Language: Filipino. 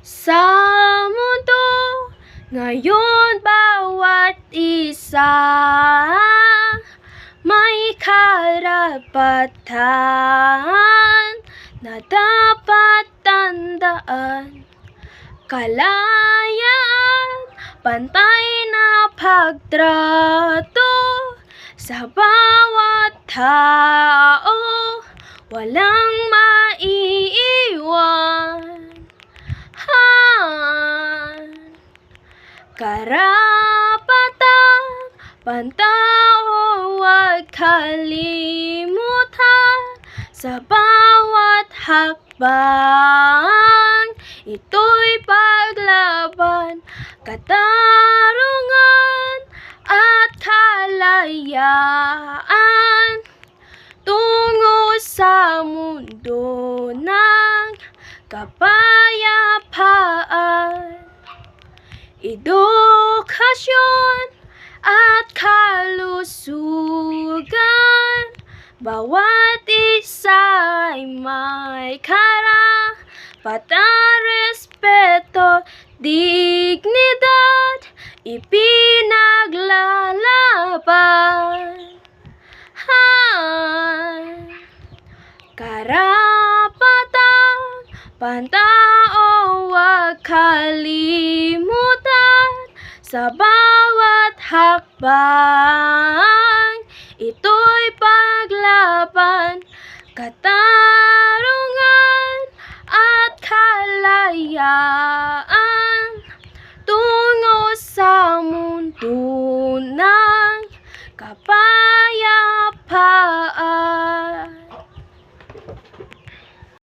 Sa mundo, ngayon bawat isa may karapatan na dapat tandaan. Kalayaan, pantay na pagtrato sa bawat tao, walang karapatan, pantao, huwag kalimutan sa bawat hakbang. Ito'y paglaban, katarungan at kalayaan tungo sa mundo ng kapayapaan. Edukasyon at kalusugan. Bawat isa ay may karapatan, respeto, dignidad Ipinaglalaban. Karapatan, pantao, kalimutan sa bawat hakbang, ito'y paglaban, katarungan at kalayaan tungo sa mundo ng kapayapaan.